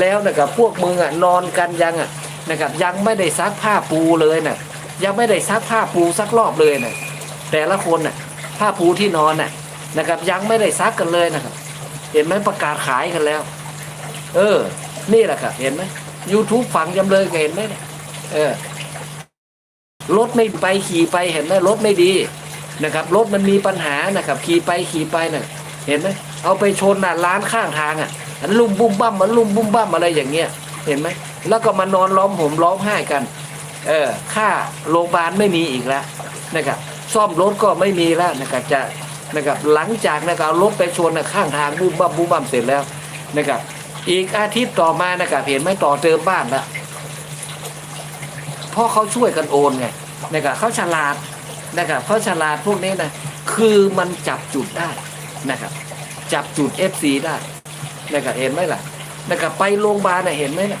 แล้วนะครับพวกมึงอะนอนกันยังอะนะครับยังไม่ได้ซักผ้าปูเลยน่ะยังไม่ได้ซักผ้าปูสักรอบเลยน่ะแต่ละคนน่ะผ้าปูที่นอนน่ะนะครับยังไม่ได้ซักกันเลยนะครับ เห็นไหมประกาศขายกันแล้ว เออ นี่แหละครับเห็นไหม YouTube ฝังจำเลยเห็นไหมเออรถไม่ไปขี่ไปเห็นไหมรถไม่ดีนะครับรถมันมีปัญหานะครับขี่ไปขี่ไปน่ะ เห็นไหมเอาไปชนน่ะร้านข้างทางอะ ลุ่มบุ้มบั้มมันลุ่มบุ้มบั้มอะไรอย่างเงี้ยเห็นไหมแล้วก็มานอนล้อมห่มร้องไห้กัน เออค่าโรงพยาบาลไม่มีอีกแล้วนะครับซ่อมรถก็ไม่มีแล้วนะครับจะนะครับหลังจากนะครับรถไปชนนะข้างทางบุ้มบั้มบุ้มบั้มเสร็จแล้วนะครับอีกอาทิตย์ต่อมานะครับเห็นไหมต่อเติมบ้านล้วเพราะเขาช่วยกันโอนไงนะครับเขาฉลาดนะครับเขาฉลาดพวกนี้นะคือมันจับจุดได้นะครับจับจุด FC ได้ นะครับเห็นไหมล่ะนะครับไปโรงพยาบาลน่ะเห็นไหมน่ะ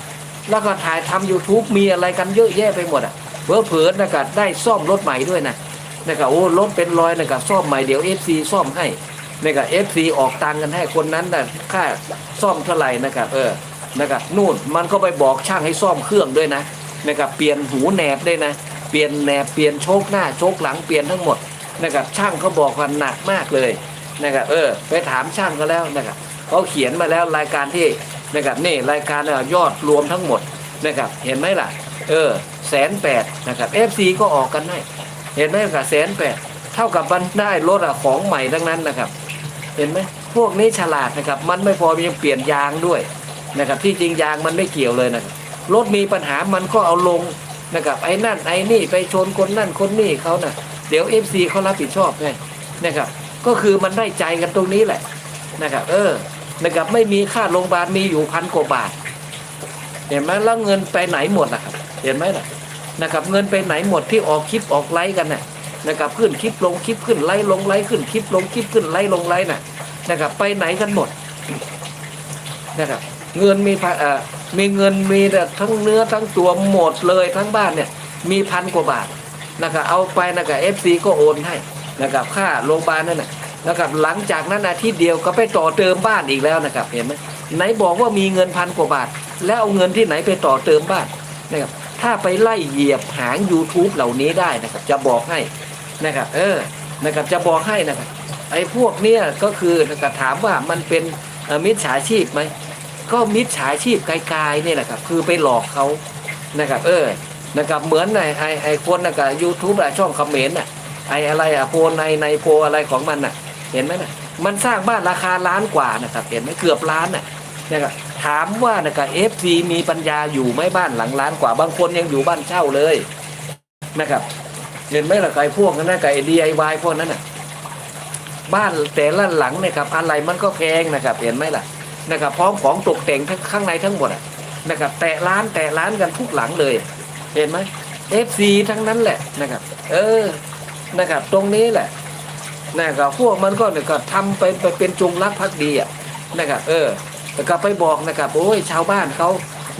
แล้วก็ถ่ายทำ YouTube มีอะไรกันเยอะแยะไปหมดอะเพอเผินนะครับได้ซ่อมรถใหม่ด้วยนะนะครับโอ้รถเป็นรอยนะครับซ่อมใหม่เดี๋ยว FC ซ่อมให้นะครับ FC ออกตังกันให้คนนั้นนะค่าซ่อมเท่าไหร่นะครับเออนะครับนู่นมันก็ไปบอกช่างให้ซ่อมเครื่องด้วยนะนะครับเปลี่ยนหูแหนบด้วยนะ เปลี่ยนแหนบเปลี่ยนโชคหน้าโชคหลังเปลี่ยนทั้งหมดนะครับช่างเขาบอกว่าหนักมากเลยนะครับเออ ไปถามช่างเขาแล้วนะครับ เขาเขียนมาแล้วรายการที่นะครับนี่รายการยอดรวมทั้งหมดนะครับเห็นไหมล่ะ เออแสนแปดนะครับเอฟซีก็ออกกันให้เห็นไหมกับแสนแปดเท่ากับมันได้รถอะของใหม่ทั้งนั้นนะครับ เห็นไหมพวกนี้ฉลาดนะครับ มันไม่พอยังเปลี่ยนยางด้วยนะครับที่จริงยางมันไม่เกี่ยวเลยนะครับรถมีปัญหามันก็เอาลงนะครับไอ้นั่นไอ้นี่ไปชนคนนั่นคนนี่เขาน่ะเดี๋ยวเอฟซีเขารับผิดชอบไงนะครับ ก็คือมันได้ใจกันตรงนี้แหละนะครับ เออ นะครับไม่มีค่าโรงพยาบาลมีอยู่พันกว่าบาท เห็นไหมแล้วเงินไปไหนหมดนะครับ เห็นไหมล่ะนะครับเงินไปไหนหมดที่ออกคลิปออกไลค์กันน่ะนะครับขึ้นคลิปลงคลิปขึ้นไลค์ลงไลค์ขึ้นคลิปลงคลิปขึ้นไลค์ลงไลค์น่ะนะครับไปไหนกันหมดนะครับเงินมีพันเอ่อมีเงินมีแต่ทั้งเนื้อทั้งตัวหมดเลยทั้งบ้านเนี่ยมีพันกว่าบาทนะครับเอาไปนะครับเอฟซีก็โอนให้นะครับค่าโรงพยาบาลนั่นน่ะ นะครับ หลังจากนั้นอาทิตย์เดียวก็ไปต่อเติมบ้านอีกแล้วนะครับ เห็นไหมไหนบอกว่ามีเงินพันกว่าบาท แล้วเอาเงินที่ไหนไปต่อเติมบ้านนะครับ ถ้าไปไล่เหยียบหาง YouTube เหล่านี้ได้นะครับ จะบอกให้นะครับ เออนะครับจะบอกให้นะครับไอ้พวกเนี้ยก็คือนะครับถามว่ามันเป็นมิจฉาชีพไหมก็มิจฉาชีพไกลๆนี่แหละครับ คือไปหลอกเขานะครับ เออนะครับเหมือนในไอ้ไอ้คนนะครับยูทูบอะช่องคอมเมนต์น่ะไอ้อะไรอะโพในในโพอะไรของมันน่ะ เห็นไหมนะมันสร้างบ้านราคาล้านกว่านะครับ เห็นไหมเกือบล้านน่ะนะครับถามว่านะครับเอฟซีมีปัญญาอยู่ไหมบ้านหลังล้านกว่าบางคนยังอยู่บ้านเช่าเลยนะครับ เห็นไหมล่ะไอ้พวกนั้นนะไอ้ดีไอวายพวกนั้นน่ะบ้านแต่ละหลังเนี่ยครับอะไรมันก็แพงนะครับ เห็นไหมล่ะนะครับ พร้อมของตกแต่งทั้งข้างในทั้งหมดนะครับ แตะร้านแตะร้านกันทุกหลังเลย เห็นไหมเอฟซีทั้งนั้นแหละนะครับ เออนะครับ ตรงนี้แหละ นะครับพวกมันก็เนี่ยก็ทำไปไปเป็นจงรักภักดีอะนะครับเออแต่ก็ไปบอกนะครับโอ้ยชาวบ้านเขา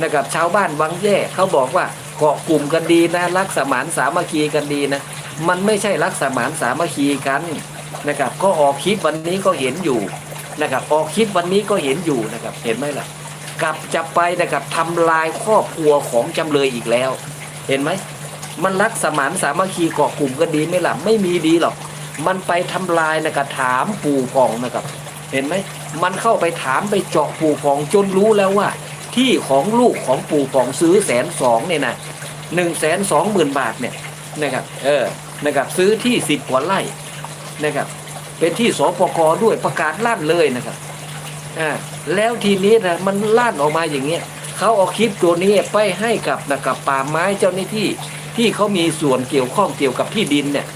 นะครับชาวบ้านวังแย่เขาบอกว่าเกาะกลุ่มกันดีนะรักสมานสามัคคีกันดีนะมันไม่ใช่รักสมานสามัคคีกันนะครับก็ออกคลิปวันนี้ก็เห็นอยู่นะครับออกคลิปวันนี้ก็เห็นอยู่นะครับเห็นไหมล่ะกลับจะไปนะครับทำลายครอบครัวของจำเลยอีกแล้ว เห็นไหมมันรักสมานสามัคคีเกาะกลุ่มกันดีไหมล่ะไม่มีดีหรอก มันไปทำลายนะครับถามปู่พองนะครับ เห็นไหมมันเข้าไปถามไปเจาะปู่พองจนรู้แล้วว่า ที่ของลูกของปู่พองซื้อแสนสองเนี่ยนะหนึ่งแสนสองหมื่นบาทเนี่ยนะครับเออนะครับซื้อที่สิบกว่าไร่นะครับเป็นที่สปกด้วยประกาศลั่นเลยนะครับอ่าแล้วทีนี้นะมันลั่นออกมาอย่างเงี้ยเขาเอาคลิปตัวนี้ไปให้กับนะครับป่าไม้เจ้าหน้าที่ที่เขามีส่วนเกี่ยวข้องเกี่ยวกับที่ดินเนี่ย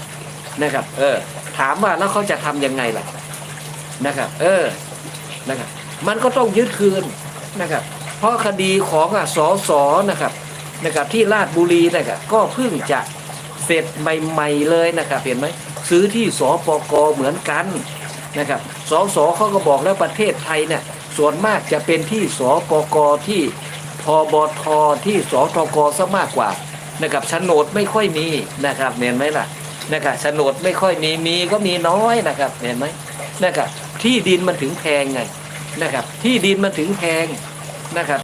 นะครับ เออ ถามว่าแล้วเขาจะทำยังไงล่ะนะครับ เออนะครับ มันก็ต้องยึดคืนนะครับ เพราะคดีของอสอสอนะครับนะครับ ที่ราชบุรีนะครับก็เพิ่งจะเสร็จใหม่ๆเลยนะครับ เห็นไหมซื้อที่สปกเหมือนกันนะครับสสเขาก็บอกแล้วประเทศไทยเนี่ยส่วนมากจะเป็นที่สปกที่พบทที่สทกซะมากกว่านะครับโฉนดไม่ค่อยมีนะครับเห็นไหมล่ะ นะครับโฉนดไม่ค่อยมีมีก็มีน้อยนะครับเห็นไหมนะครับที่ดินมันถึงแพงไงนะครับที่ดินมันถึงแพงนะครับ